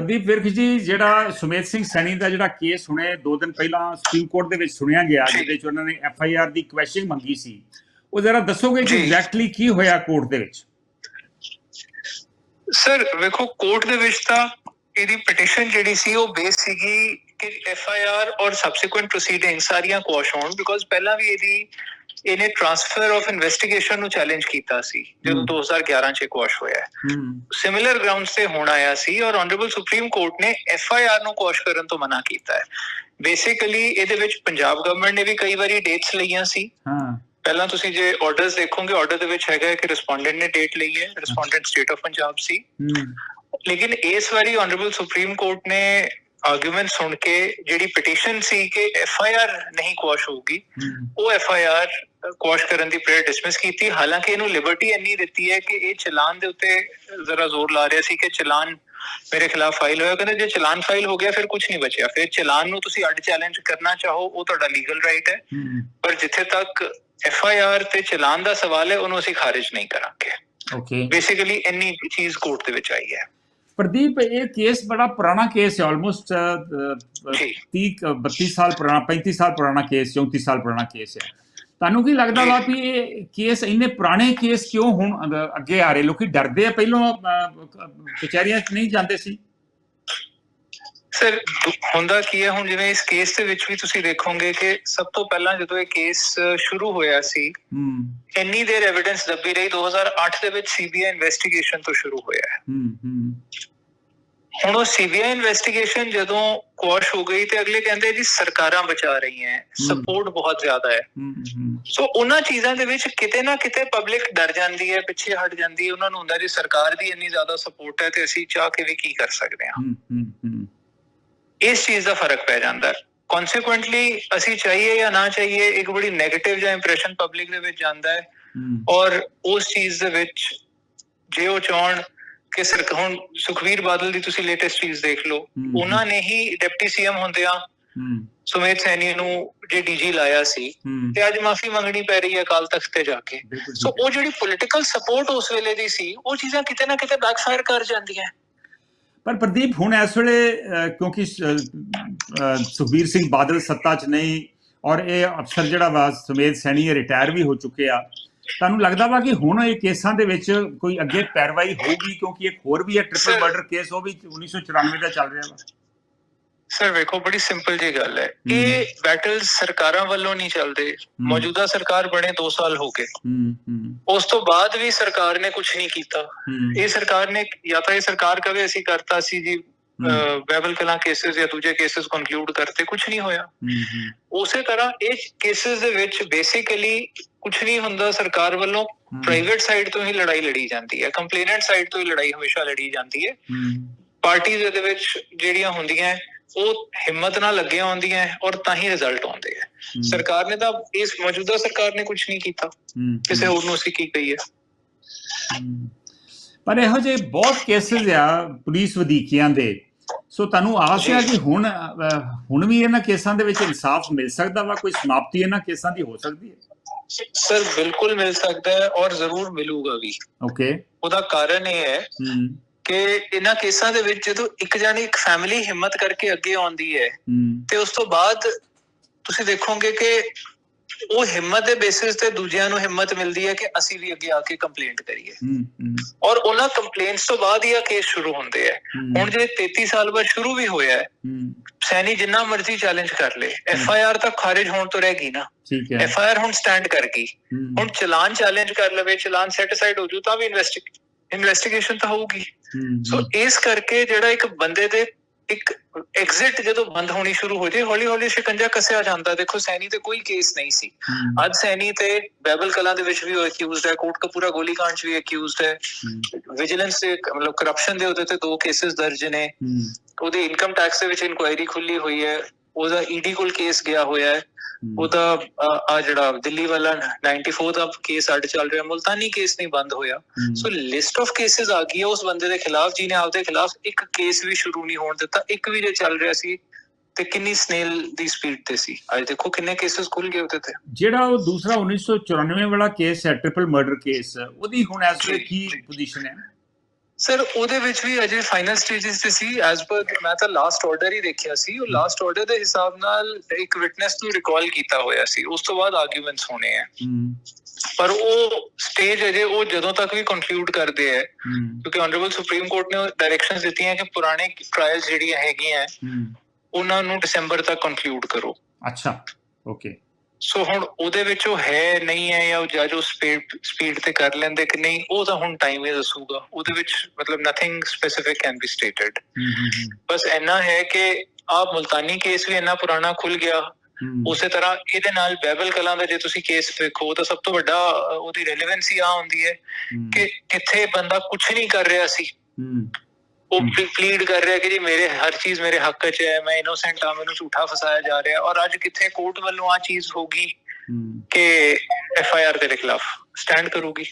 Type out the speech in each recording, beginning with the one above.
ਪ੍ਰਦੀਪ ਵਿਰਕ ਜੀ ਜਿਹੜਾ ਸੁਮੇਧ ਸਿੰਘ ਸੈਣੀ ਦਾ ਜਿਹੜਾ ਕੇਸ ਹੁਣੇ ਦੋ ਦਿਨ ਪਹਿਲਾਂ ਸੁਪਰੀਮ ਕੋਰਟ ਦੇ ਵਿੱਚ ਸੁਣਿਆ ਗਿਆ। ਜਿਹਦੇ ਵਿੱਚ ਉਹਨਾਂ ਨੇ ਐਫ ਆਈ ਆਰ ਦੀ ਕੁਐਸਚਨ ਮੰਗੀ ਸੀ ਉਹ ਜ਼ਰਾ ਦੱਸੋਗੇ ਕਿ। ਐਗਜ਼ੈਕਟਲੀ ਕੀ ਹੋਇਆ ਕੋਰਟ ਦੇ ਵਿੱਚ ਸਰ ਵੇਖੋ ਕੋਰਟ ਦੇ ਵਿੱਚ ਤਾਂ ਇਹਦੀ ਪਟੀਸ਼ਨ ਜਿਹੜੀ ਸੀ ਉਹ ਬੇਸ ਸੀਗੀ ਕਿ ਐਫ ਆਈ ਆਰ ਔਰ ਸਬਸੀਕੁਐਂਟ ਪ੍ਰੋਸੀਡਿੰਗ ਸਾਰੀਆਂ ਕੁਐਸ਼ ਹੋਣ ਬਿਕੋਜ਼ ਪਹਿਲਾਂ ਵੀ ਇਹਦੀ ਇਹਨੇ ਟ੍ਰਾਂਸਫਰ ਆਫ ਇਨਵੈਸਟੀਗੇਸ਼ਨ ਨੂੰ ਚੈਲੰਜ ਕੀਤਾ ਸੀ ਜਦੋਂ ਹਮ। 2011 ਚ ਕੁਐਸ਼ ਹੋਇਆ ਸਿਮਿਲਰ ਗਰਾਊਂਡਸ ਤੇ ਹੁਣ ਆਇਆ ਸੀ ਔਰ ਆਨਰੇਬਲ ਸੁਪਰੀਮ ਕੋਰਟ ਨੇ ਐਫ ਆਈ ਆਰ ਨੂੰ ਕੁਐਸ਼ ਕਰਨ ਤੋਂ ਮਨਾ ਕੀਤਾ ਹੈ। ਬੇਸਿਕਲੀ ਇਹਦੇ ਵਿੱਚ ਪੰਜਾਬ ਗਵਰਨਮੈਂਟ ਨੇ ਵੀ ਕਈ ਵਾਰੀ ਡੇਟਸ ਲਈਆਂ ਸੀ। ਹਾਂ। ਪਹਿਲਾਂ ਤੁਸੀਂ ਜੇ ਆਰਡਰਸ ਦੇਖੋਗੇ ਆਰਡਰ ਦੇ ਵਿੱਚ ਹੈਗਾ ਕਿ ਰਿਸਪੋਂਡੈਂਟ ਨੇ ਡੇਟ ਲਈ ਹੈ ਰਿਸਪੋਂਡੈਂਟ ਸਟੇਟ ਆਫ ਪੰਜਾਬ ਸੀ। ਹੂੰ। ਲੇਕਿਨ ਇਸ ਵਾਰੀ ਆਨਰੇਬਲ ਸੁਪਰੀਮ ਕੋਰਟ ਨੇ ਆਰਗੂਮੈਂਟ ਸੁਣ ਕੇ ਜਿਹੜੀ ਪਟੀਸ਼ਨ ਸੀ ਕਿ ਐਫ ਆਈ ਆਰ ਨਹੀਂ ਕੁਐਸ਼ ਹੋਊਗੀ ਉਹ ਐਫ ਆਈ ਆਰ ਕੁਐਸ਼ ਕਰਨ ਦੀ ਪ੍ਰੇਅਰ ਡਿਸਮਿਸ ਕੀਤੀ। ਹਾਲਾਂਕਿ ਇਹਨੂੰ ਲਿਬਰਟੀ ਇੰਨੀ ਦਿੱਤੀ ਹੈ ਕਿ ਇਹ ਚਲਾਨ ਦੇ ਉੱਤੇ ਜ਼ਰਾ ਜ਼ੋਰ ਲਾ ਰਿਹਾ ਸੀ ਕਿ ਚਲਾਨ ਮੇਰੇ ਖਿਲਾਫ ਫਾਈਲ ਹੋਇਆ। ਕਹਿੰਦੇ ਜੇ ਚਲਾਨ ਫਾਈਲ ਹੋ ਗਿਆ ਫਿਰ ਕੁਝ ਨਹੀਂ ਬਚਿਆ। ਫਿਰ ਚਲਾਨ ਨੂੰ ਤੁਸੀਂ ਅੱਡ ਚੈਲੰਜ ਕਰਨਾ ਚਾਹੋ ਉਹ ਤੁਹਾਡਾ ਲੀਗਲ ਰਾਈਟ ਹੈ। ਹੂੰ ਪਰ ਜਿੱਥੇ ਤੱਕ ਐਫ ਆਈ ਆਰ ਤੇ ਚਲਾਨ ਦਾ ਸਵਾਲ ਹੈ ਉਹਨੂੰ ਅਸੀਂ ਖਾਰਿਜ ਨਹੀਂ ਕਰਾਂਗੇ। ਓਕੇ ਬੇਸਿਕਲੀ ਇੰਨੀ ਚੀਜ਼ ਕੋਰਟ ਦੇ ਵਿੱਚ ਆਈ ਹੈ। ਪ੍ਰਦੀਪ ਇਹ ਕੇਸ ਬੜਾ ਪੁਰਾਣਾ ਕੇਸ ਹੈ ਆਲਮੋਸਟ ਜੀ। 30 32 ਸਾਲ ਪੁਰਾਣਾ 35 ਸਾਲ ਪੁਰਾਣਾ ਕੇਸ 34 ਸਾਲ ਪੁਰਾਣਾ ਕੇਸ ਹੈ। ਤੁਹਾਨੂੰ ਕੀ ਲੱਗਦਾ ਵਾ ਵੀ ਇਹ ਕੇਸ ਇੰਨੇ ਪੁਰਾਣੇ ਕੇਸ ਕਿਉਂ ਹੁਣ ਅਗ- ਆ ਰਹੇ? ਲੋਕੀ ਡਰਦੇ ਆ ਪਹਿਲਾਂ ਕਚਹਿਰੀਆਂ 'ਚ ਨਹੀਂ ਜਾਂਦੇ ਸੀ? ਸਰ ਹੁੰਦਾ ਕੀ ਹੈ? ਹੁਣ ਜਿਵੇਂ ਇਸ ਕੇਸ ਦੇ ਵਿੱਚ ਵੀ ਤੁਸੀਂ ਦੇਖੋਗੇ ਕਿ ਸਭ ਤੋਂ ਪਹਿਲਾਂ ਜਦੋਂ ਇਹ ਕੇਸ ਸ਼ੁਰੂ ਹੋਇਆ ਸੀ ਹੂੰ। ਇੰਨੀ ਦੇਰ ਐਵੀਡੈਂਸ ਦੱਬੀ ਰਹੀ 2008 ਦੇ ਵਿੱਚ ਸੀਬੀਆਈ ਇਨਵੈਸਟੀਗੇਸ਼ਨ ਤੋਂ ਸ਼ੁਰੂ ਹੋਇਆ ਹੈ। ਹੂੰ ਹੂੰ। ਹੁਣ ਉਹ ਸੀਬੀਆਈ ਇਨਵੈਸਟੀਗੇਸ਼ਨ ਜਦੋਂ ਕੁਆਸ਼ ਹੋ ਗਈ ਤੇ ਅਗਲੇ ਕਹਿੰਦੇ ਜੀ ਸਰਕਾਰਾਂ ਬਚਾ ਰਹੀਆਂ ਸਪੋਰਟ ਬਹੁਤ ਜ਼ਿਆਦਾ ਹੈ। ਸੋ ਉਹਨਾਂ ਚੀਜ਼ਾਂ ਦੇ ਵਿੱਚ ਕਿਤੇ ਨਾ ਕਿਤੇ ਪਬਲਿਕ ਡਰ ਜਾਂਦੀ ਹੈ ਪਿੱਛੇ ਹਟ ਜਾਂਦੀ ਹੈ। ਉਹਨਾਂ ਨੂੰ ਹੁੰਦਾ ਜੀ ਸਰਕਾਰ ਦੀ ਇੰਨੀ ਜ਼ਿਆਦਾ ਸਪੋਰਟ ਹੈ ਤੇ ਅਸੀਂ ਚਾਹ ਕੇ ਵੀ ਕੀ ਕਰ ਸਕਦੇ ਹੂੰ। ਇਸ ਚੀਜ਼ ਦਾ ਫ਼ਰਕ ਪੈ ਜਾਂਦਾ ਹੈ। ਕਨਸੀਕੁਐਂਟਲੀ ਅਸੀਂ ਚਾਹੀਏ ਜਾਂ ਨਾ ਚਾਹੀਏ ਇੱਕ ਬੜੀ 네ਗੇਟਿਵ ਜਿਹਾ ਇੰਪ੍ਰੈਸ਼ਨ ਪਬਲਿਕ ਦੇ ਵਿੱਚ ਜਾਂਦਾ ਹੈ। ਔਰ ਉਸ ਚੀਜ਼ ਦੇ ਵਿੱਚ ਜੇ ਉਹ ਚਾਹਣ ਕਿ ਸਰਕਾਰ ਹੁਣ ਸੁਖਵੀਰ ਬਾਦਲ ਦੀ ਤੁਸੀਂ ਲੇਟੈਸਟ ਚੀਜ਼ ਦੇਖ ਲਓ। ਉਹਨਾਂ ਨੇ ਹੀ ਡਿਪਟੀ ਸੀਐਮ ਹੁੰਦਿਆਂ ਹੂੰ। ਸੁਮੇਧ ਸੈਣੀ ਨੂੰ ਜੇ ਡੀਜੀ ਲਾਇਆ ਸੀ ਤੇ ਅੱਜ ਮਾਫੀ ਮੰਗਣੀ ਪੈ ਰਹੀ ਹੈ ਅਕਾਲ ਤਖਤ ਤੇ ਜਾ ਕੇ। ਸੋ ਉਹ ਜਿਹੜੀ ਪੋਲਿਟੀਕਲ ਸਪੋਰਟ ਉਸ ਵੇਲੇ ਦੀ ਸੀ ਉਹ ਚੀਜ਼ਾਂ ਕਿਤੇ ਨਾ ਕਿਤੇ ਬੈਕਫਾਇਰ ਕਰ ਜਾਂਦੀਆਂ। ਪਰ ਪ੍ਰਦੀਪ ਹੁਣ ਇਸ ਵੇਲੇ ਕਿਉਂਕਿ ਸੁਖਬੀਰ ਸਿੰਘ ਬਾਦਲ ਸੱਤਾ 'ਚ ਨਹੀਂ ਔਰ ਇਹ ਅਫਸਰ ਜਿਹੜਾ ਵਾ ਸੁਮੇਧ ਸੈਣੀ ਇਹ ਰਿਟਾਇਰ ਵੀ ਹੋ ਚੁੱਕੇ ਆ। ਤੁਹਾਨੂੰ ਲੱਗਦਾ ਵਾ ਕਿ ਹੁਣ ਇਹ ਕੇਸਾਂ ਦੇ ਵਿੱਚ ਕੋਈ ਅੱਗੇ ਪੈਰਵਾਈ ਹੋਊਗੀ ਕਿਉਂਕਿ ਇੱਕ ਹੋਰ ਵੀ ਹੈ ਟ੍ਰਿਪਲ ਮਰਡਰ ਕੇਸ ਉਹ ਵੀ 1994 ਦਾ ਚੱਲ ਰਿਹਾ ਵਾ। ਸਰ ਵੇਖੋ ਬੜੀ ਸਿੰਪਲ ਜੀ ਗੱਲ ਹੈ। ਇਹ ਬੈਟਲ ਸਰਕਾਰਾਂ ਵੱਲੋਂ ਨਹੀਂ ਚੱਲਦੇ। ਮੌਜੂਦਾ ਸਰਕਾਰ ਬਣੇ 2 ਸਾਲ ਹੋ ਗਏ। ਉਸ ਤੋਂ ਬਾਅਦ ਵੀ ਸਰਕਾਰ ਨੇ ਕੁਝ ਨਹੀਂ ਕੀਤਾ। ਇਹ ਸਰਕਾਰ ਨੇ ਜਾਂ ਤਾਂ ਇਹ ਸਰਕਾਰ ਕਵੇ ਅਸੀਂ ਕਰਤਾ ਸੀ ਜੀ ਬੈਬਲ ਕਲਾ ਕੇਸਸ ਜਾਂ ਦੂਜੇ ਕੇਸਸ ਕਨਕਲੂਡ ਕਰਤੇ ਕੁਝ ਨਹੀਂ ਹੋਇਆ। ਉਸੇ ਤਰ੍ਹਾਂ ਇਹ ਕੇਸਸ ਦੇ ਵਿੱਚ ਬੇਸਿਕਲੀ ਕੁਝ ਨਹੀਂ ਹੁੰਦਾ ਸਰਕਾਰ ਵੱਲੋਂ ਪ੍ਰਾਈਵੇਟ ਸਾਈਡ ਤੋਂ ਹੀ ਲੜਾਈ ਲੜੀ ਜਾਂਦੀ ਹੈ। ਕੰਪਲੇਨੈਂਟ ਸਾਈਡ ਤੋਂ ਹੀ ਲੜਾਈ ਹਮੇਸ਼ਾ ਲੜੀ ਜਾਂਦੀ ਹੈ। ਪਾਰਟੀਆਂ ਦੇ ਵਿੱਚ ਜਿਹੜੀਆਂ ਹੁੰਦੀਆਂ ਉਹ ਹਿੰਮਤ ਨਾਲ ਲੱਗੀਆਂ ਹੁੰਦੀਆਂ ਹੈ ਔਰ ਤਾਂ ਹੀ ਰਿਜ਼ਲਟ ਆਉਂਦੇ ਹੂੰ, ਸਰਕਾਰ ਨੇ ਤਾਂ ਇਸ ਮੌਜੂਦਾ ਸਰਕਾਰ ਨੇ ਕੁਝ ਨਹੀਂ ਕੀਤਾ। ਕਿਸੇ ਹੋਰ ਨੂੰ ਅਸੀਂ ਕੀ ਕਹੀਏ? ਹੂੰ। ਪਰ ਇਹੋ ਜਿਹੇ ਬਹੁਤ ਕੇਸਿਸ ਆ ਪੁਲਿਸ ਵਧੀਕੀਆਂ ਦੇ। ਸੋ ਤੁਹਾਨੂੰ ਆਸ ਹੈ ਕਿ ਹੁਣ ਹੁਣ ਵੀ ਇਹਨਾਂ ਕੇਸਾਂ ਦੇ ਵਿੱਚ ਇਨਸਾਫ ਮਿਲ ਸਕਦਾ ਵਾ? ਕੋਈ ਸਮਾਪਤੀ ਇਹਨਾਂ ਕੇਸਾਂ ਦੀ ਹੋ ਸਕਦੀ ਹੈ? ਸਰ ਬਿਲਕੁਲ ਮਿਲ ਸਕਦਾ ਹੈ ਔਰ ਜ਼ਰੂਰ ਮਿਲੂਗਾ ਵੀ। ਓਕੇ ਉਹਦਾ ਕਾਰਨ ਇਹ ਹੂੰ। ਕਿ ਇਹਨਾਂ ਕੇਸਾਂ ਦੇ ਵਿੱਚ ਜਦੋਂ ਇੱਕ ਜਾਨੀ ਇੱਕ ਫੈਮਿਲੀ ਹਿੰਮਤ ਕਰਕੇ ਅੱਗੇ ਆਉਂਦੀ ਹੈ ਤੇ ਉਸ ਤੋਂ ਬਾਅਦ ਤੁਸੀਂ ਦੇਖੋਗੇ ਕਿ ਉਹ ਹਿੰਮਤ ਦੇ ਬੇਸਿਸ ਤੇ ਦੂਜਿਆਂ ਨੂੰ ਹਿੰਮਤ ਮਿਲਦੀ ਹੈ ਕਿ ਅਸੀਂ ਵੀ ਅੱਗੇ ਆ ਕੇ ਕੰਪਲੇਂਟ ਕਰੀਏ। ਔਰ ਉਹਨਾਂ ਕੰਪਲੇਂਟਸ ਤੋਂ ਬਾਅਦ ਹੀ ਆ ਕੇਸ ਸ਼ੁਰੂ ਹੁੰਦੇ ਆ। ਹੁਣ ਜੇ 33 ਸਾਲ ਬਾਅਦ ਸ਼ੁਰੂ ਵੀ ਹੋਇਆ ਹੈ ਸੈਣੀ ਜਿੰਨਾ ਮਰਜ਼ੀ ਚੈਲੰਜ ਕਰ ਲੇ ਐਫ ਆਈ ਆਰ ਤਾਂ ਖਾਰਿਜ ਹੋਣ ਤੋਂ ਰਹਿ ਗਈ ਨਾ। ਠੀਕ ਹੈ। ਐਫ ਆਈ ਆਰ ਹੁਣ ਸਟੈਂਡ ਕਰ ਗਈ। ਹੁਣ ਚਲਾਨ ਚੈਲੰਜ ਕਰ ਲਵੇ ਚਲਾਨ ਸੈਟ ਅਸਾਈਡ ਹੋ ਜੂ ਤਾਂ ਵੀ ਇਨਵੈਸਟੀਗੇਸ਼ਨ ਤਾਂ ਹੋਊਗੀ। ਸੋ ਇਸ ਕਰਕੇ ਜਿਹੜਾ ਇੱਕ ਬੰਦੇ ਦੇ ਇੱਕ ਐਗਜ਼ਿਟ ਜਦੋਂ ਬੰਦ ਹੋਣੀ ਸ਼ੁਰੂ ਹੋ ਜੇ ਹੌਲੀ ਹੌਲੀ ਸ਼ਿਕੰਜਾ ਕੱਸਿਆ ਜਾਂਦਾ। ਦੇਖੋ ਸੈਣੀ ਤੇ ਕੋਈ ਕੇਸ ਨਹੀਂ ਸੀ। ਅੱਜ ਸੈਣੀ ਤੇ ਬੈਬਲ ਕਲਾ ਦੇ ਵਿੱਚ ਵੀ ਉਹ ਅਕਿਊਜ਼ਡ ਹੈ ਕੋਟ ਕਪੂਰਾ ਕਾਂਡ 'ਚ ਵੀ ਅਕਿਊਜ਼ਡ ਹੈ। ਵਿਜੀਲੈਂਸ ਦੇ ਮਤਲਬ ਕਰਪਸ਼ਨ ਦੇ ਉਹਦੇ ਤੇ ਦੋ ਕੇਸਿਸ ਦਰਜ ਨੇ। ਉਹਦੇ ਇਨਕਮ ਟੈਕਸ ਦੇ ਵਿੱਚ ਇਨਕੁਆਇਰੀ ਖੁੱਲੀ ਹੋਈ ਹੈ। ਉਹਦਾ ਈਡੀ ਕੋਲ ਕੇਸ ਗਿਆ ਹੋਇਆ ਹੈ। ਉਹਦਾ ਆ ਜਿਹੜਾ ਦਿੱਲੀ ਵਾਲਾ 94 ਦਾ ਕੇਸ ਅੱਡ ਚੱਲ ਰਿਹਾ ਮੁਲਤਾਨੀ ਕੇਸ ਨਹੀਂ ਬੰਦ ਹੋਇਆ। ਸੋ ਲਿਸਟ ਆਫ ਕੇਸਸ ਆ ਗਈ ਉਸ ਬੰਦੇ ਦੇ ਖਿਲਾਫ ਜਿਹਨੇ ਆਪਦੇ ਖਿਲਾਫ ਇੱਕ ਕੇਸ ਵੀ ਸ਼ੁਰੂ ਨਹੀਂ ਹੋਣ ਦਿੱਤਾ ਇੱਕ ਵੀ ਜੇ ਚੱਲ ਰਿਹਾ ਸੀ ਤੇ ਕਿੰਨੀ ਸਨੇਲ ਦੀ ਸਪੀਡ ਤੇ ਸੀ? ਅੱਜ ਦੇਖੋ ਕਿੰਨੇ ਕੇਸਸ ਖੁੱਲ ਗਏ ਉਹਦੇ ਤੇ। ਜਿਹੜਾ ਉਹ ਦੂਸਰਾ 1994 ਵਾਲਾ ਕੇਸ ਹੈ ਟ੍ਰਿਪਲ ਮਰਡਰ ਕੇਸ ਉਹਦੀ ਹੁਣ ਐਸ ਕੀ ਪੋਜੀਸ਼ਨ ਹੈ? ਸਰ ਉਹਦੇ ਵਿੱਚ ਵੀ ਅਜੇ ਫਾਈਨਲ ਸਟੇजेस ਤੇ ਸੀ ਐਸ ਪਰ ਮੈਂ ਤਾਂ ਲਾਸਟ ਆਰਡਰ ਹੀ ਦੇਖਿਆ ਸੀ। ਉਹ ਲਾਸਟ ਆਰਡਰ ਦੇ ਹਿਸਾਬ ਨਾਲ ਇੱਕ ਵਿਟਨੈਸ ਨੂੰ ਰਿਕਾਲ ਕੀਤਾ ਹੋਇਆ ਸੀ। ਉਸ ਤੋਂ ਬਾਅਦ ਆਰਗੂਮੈਂਟਸ ਹੋਣੇ ਆ। ਪਰ ਉਹ ਸਟੇਜ ਅਜੇ ਉਹ ਜਦੋਂ ਤੱਕ ਵੀ ਕੰਕਲੂਡ ਕਰਦੇ ਹੂੰ। ਕਿਉਂਕਿ ਆਨਰੇਬਲ ਸੁਪਰੀਮ ਕੋਰਟ ਨੇ ਡਾਇਰੈਕਸ਼ਨਸ ਦਿੱਤੀਆਂ ਕਿ ਪੁਰਾਣੇ ਟ੍ਰਾਇਲਸ ਜਿਹੜੀਆਂ ਹੈਗੀਆਂ ਉਹਨਾਂ ਨੂੰ ਦਸੰਬਰ ਤੱਕ ਕੰਕਲੂਡ ਕਰੋ। ਅੱਛਾ। ਓਕੇ ਸੋ ਹੁਣ ਉਹਦੇ ਵਿੱਚ ਉਹ ਹੈ ਨਹੀਂ ਹੈ ਜਾਂ ਉਹ ਜੱਜ ਉਹ ਸਪੀਡ ਸਪੀਡ ਤੇ ਕਰ ਲੈਂਦੇ ਕਿ ਨਹੀਂ ਉਹ ਤਾਂ ਹੁਣ ਟਾਈਮ ਹੀ ਦੱਸੂਗਾ। ਉਹਦੇ ਵਿੱਚ ਮਤਲਬ nothing specific can be stated ਬਸ ਇੰਨਾ ਹੈ ਕਿ ਆ ਮੁਲਤਾਨੀ ਕੇਸ ਵੀ ਇੰਨਾ ਪੁਰਾਣਾ ਖੁੱਲ ਗਿਆ। ਉਸੇ ਤਰ੍ਹਾਂ ਇਹਦੇ ਨਾਲ ਬੈਬਲ ਕਲਾਂ ਦਾ ਜੇ ਤੁਸੀਂ ਕੇਸ ਵੇਖੋ ਤਾਂ ਸਭ ਤੋਂ ਵੱਡਾ ਉਹਦੀ ਰੈਲੇਵੈਂਸੀ ਆ ਹੁੰਦੀ ਹੈ ਕਿ ਕਿੱਥੇ ਬੰਦਾ ਕੁਝ ਨਹੀਂ ਕਰ ਰਿਹਾ ਸੀ। ਉਹ। ਪਲੀਡ ਕਰ ਰਿਹਾ ਕਿ ਜੀ ਮੇਰੇ ਹਰ ਚੀਜ਼ ਮੇਰੇ ਹੱਕ 'ਚ ਹੈ ਮੈਂ ਇਨੋਸੈਂਟ ਆ ਮੈਨੂੰ ਝੂਠਾ ਫਸਾਇਆ ਜਾ ਰਿਹਾ। ਔਰ ਅੱਜ ਕਿੱਥੇ ਕੋਰਟ ਵੱਲੋਂ ਆ ਚੀਜ਼ ਹੋਗੀ ਹੂੰ। ਕਿ ਐਫ ਆਈ ਆਰ ਦੇ ਖਿਲਾਫ ਸਟੈਂਡ ਕਰੂਗੀ।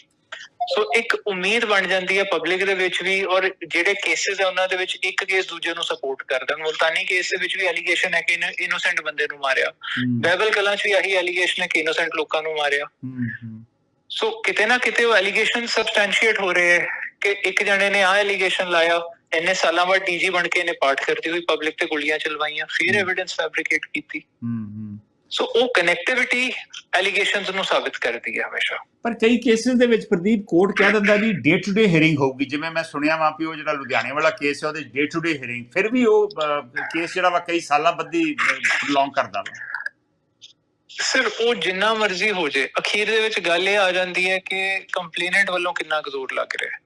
ਸੋ ਇੱਕ ਉਮੀਦ ਬਣ ਜਾਂਦੀ ਹੈ ਪਬਲਿਕ ਦੇ ਵਿੱਚ ਵੀ ਔਰ ਜਿਹੜੇ ਕੇਸਿਸ ਆ ਉਹਨਾਂ ਦੇ ਵਿੱਚ ਇੱਕ ਕੇਸ ਦੂਜੇ ਨੂੰ ਸਪੋਰਟ ਕਰਦਾ ਮੁਲਤਾਨੀ ਕੇਸ ਦੇ ਵਿੱਚ ਵੀ ਐਲੀਗੇਸ਼ਨ ਹੈ ਕਿ ਇਨੋਸੈਂਟ ਬੰਦੇ ਨੂੰ ਮਾਰਿਆ। ਹੂੰ, ਬੈਬਲ ਕਲਾਂ 'ਚ ਵੀ ਆਹੀ ਐਲੀਗੇਸ਼ਨ ਹੈ ਕਿ ਇਨੋਸੈਂਟ ਲੋਕਾਂ ਨੂੰ ਮਾਰਿਆ। ਹੂੰ ਹੂੰ। ਸੋ ਕਿਤੇ ਨਾ ਕਿਤੇ ਉਹ ਐਲੀਗੇਸ਼ਨ ਸਬਸਟੈਂਸ਼ੀਏਟ ਹੋ ਰਹੇ ਹੈ ਕਿ ਇੱਕ ਜਣੇ ਨੇ ਆ ਐਲੀਗੇਸ਼ਨ ਲਾਇਆ। ਇੰਨੇ ਸਾਲਾਂ ਬਾਅਦ ਡੀਜੀ ਬਣ ਕੇ ਇਹਨੇ ਪਾਠ ਕਰਦੀ ਹੋਈ ਪਬਲਿਕ ਤੇ ਗੋਲੀਆਂ ਚਲਵਾਈਆਂ ਫਿਰ। ਐਵੀਡੈਂਸ ਫੈਬਰੀਕੇਟ ਕੀਤੀ। ਹੂੰ ਹੂੰ। ਸੋ ਉਹ ਕਨੈਕਟੀਵਿਟੀ ਐਲੀਗੇਸ਼ਨਸ ਨੂੰ ਸਾਬਿਤ ਕਰਦੀ ਹੈ ਹਮੇਸ਼ਾ। ਪਰ ਕਈ ਕੇਸਿਸ ਦੇ ਵਿੱਚ ਪ੍ਰਦੀਪ ਕੋਰਟ ਕਹਿ ਦਿੰਦਾ ਵੀ ਡੇ ਟੂ ਡੇ ਹੀਅਰਿੰਗ ਹੋਊਗੀ। ਜਿਵੇਂ ਮੈਂ ਸੁਣਿਆ ਵਾ ਵੀ ਉਹ ਜਿਹੜਾ ਲੁਧਿਆਣੇ ਵਾਲਾ ਕੇਸ ਹੈ ਉਹਦੇ ਡੇ ਟੂ ਡੇ ਹੀਅਰਿੰਗ ਫਿਰ ਵੀ ਉਹ ਕੇਸ ਜਿਹੜਾ ਵਾ ਕਈ ਸਾਲਾਂ ਬੱਧੀ ਬਿਲੋਂਗ ਕਰਦਾ ਵਾ। ਸਿਰ ਉਹ ਜਿੰਨਾ ਮਰਜ਼ੀ ਹੋ ਜੇ ਅਖੀਰ ਦੇ ਵਿੱਚ ਗੱਲ ਇਹ ਆ ਜਾਂਦੀ ਹੈ ਕਿ ਕੰਪਲੇਨੈਂਟ ਵੱਲੋਂ ਕਿੰਨਾ ਕੁ ਜ਼ੋਰ ਲੱਗ ਰਿਹਾ ਹੈ।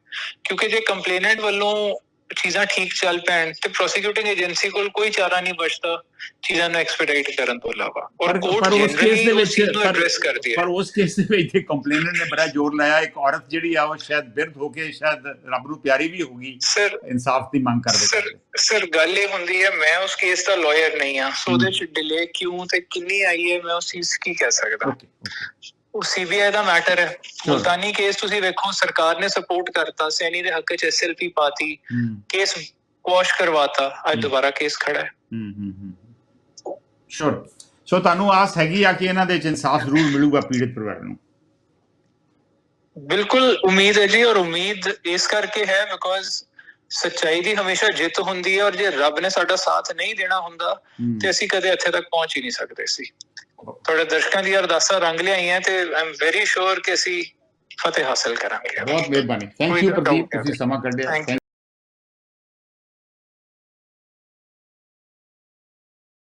ਕਿਉਂਕਿ ਜੇ ਕੰਪਲੇਨੈਂਟ ਵੱਲੋਂ ਚੀਜ਼ਾਂ ਠੀਕ ਚੱਲ ਪੈਣ ਤੇ ਪ੍ਰੋਸੀਕਿਊਟਿੰਗ ਏਜੰਸੀ ਕੋਲ ਕੋਈ ਚਾਰਾ ਨਹੀਂ ਬਚਦਾ ਚੀਜ਼ਾਂ ਨੂੰ ਐਕਸਪੀਡਾਈਟ ਕਰਨ ਤੋਂ ਇਲਾਵਾ। ਔਰ ਕੋਰਟ ਉਸ ਕੇਸ ਦੇ ਵਿੱਚ ਐਡਰੈਸ ਕਰਦੀ ਹੈ। ਪਰ ਉਸ ਕੇਸ ਦੇ ਵਿੱਚ ਤੇ ਕੰਪਲੇਨੈਂਟ ਨੇ ਬੜਾ ਜ਼ੋਰ ਲਾਇਆ ਇੱਕ ਔਰਤ ਜਿਹੜੀ ਆ ਉਹ ਸ਼ਾਇਦ ਬਿਰਧ ਹੋ ਕੇ ਸ਼ਾਇਦ ਰੱਬ ਨੂੰ ਪਿਆਰੀ ਵੀ ਸਰ ਇਨਸਾਫ ਦੀ ਮੰਗ ਕਰਦੇ ਸਰ ਸਰ ਗੱਲ ਇਹ ਹੁੰਦੀ ਹੈ ਮੈਂ ਉਸ ਕੇਸ ਦਾ ਲਾਇਰ ਨਹੀਂ ਆ ਸੋ ਉਹਦੇ ਚ ਡਿਲੇ ਕਿਉਂ ਤੇ ਕਿੰਨੀ ਆਈ ਹੈ ਮੈਂ ਉਸ ਚੀਜ਼ ਕੀ ਕਹਿ ਸਕਦਾ? ਉਹ ਸੀਬੀਆਈ ਦਾ ਮੈਟਰ ਹੈ। ਮੁਲਤਾਨੀ ਕੇਸ ਤੁਸੀਂ ਵੇਖੋ ਸਰਕਾਰ ਨੇ ਸਪੋਰਟ ਕਰਤਾ ਸੈਣੀ ਦੇ ਹੱਕ ਚ ਐਸਐਲਪੀ ਪਾਤੀ ਕੇਸ ਵਾਸ਼ ਕਰਵਾਤਾ ਅੱਜ। ਦੁਬਾਰਾ ਕੇਸ ਖੜਾ ਹੈ। ਹੂੰ ਹੂੰ ਹੂੰ। ਸ਼ੋਰ ਸੋ ਤੁਹਾਨੂੰ ਆਸ ਹੈਗੀ ਆ ਕਿ ਇਹਨਾਂ ਦੇ ਵਿੱਚ ਇਨਸਾਫ ਜ਼ਰੂਰ ਮਿਲੂਗਾ ਪੀੜਿਤ ਪਰਿਵਾਰ ਨੂੰ? ਬਿਲਕੁਲ ਉਮੀਦ ਹੈ ਜੀ ਔਰ ਉਮੀਦ ਇਸ ਕਰਕੇ ਹੈ ਬਿਕੋਜ਼ ਸੱਚਾਈ ਦੀ ਹਮੇਸ਼ਾ ਜਿੱਤ ਹੁੰਦੀ ਹੈ ਔਰ ਜੇ ਰੱਬ ਨੇ ਸਾਡਾ ਸਾਥ ਨਹੀਂ ਦੇਣਾ ਹੁੰਦਾ। ਤੇ ਅਸੀਂ ਕਦੇ ਇੱਥੇ ਤੱਕ ਪਹੁੰਚ ਹੀ ਨਹੀਂ ਸਕਦੇ ਸੀ। ਤੁਹਾਡੇ ਦਰਸ਼ਕਾਂ ਦੀ ਅਰਦਾਸਾਂ ਰੰਗ ਲਿਆਈਆਂ ਤੇ ਆਈ ਐਮ ਵੈਰੀ ਸ਼ੋਰ ਕਿ ਅਸੀਂ ਫਤਿਹ ਹਾਸਲ ਕਰਾਂਗੇ। ਬਹੁਤ ਮਿਹਰਬਾਨੀ। Thank you Pradeep. ਤੁਸੀਂ ਸਮਾਂ ਕੱਢਿਆ।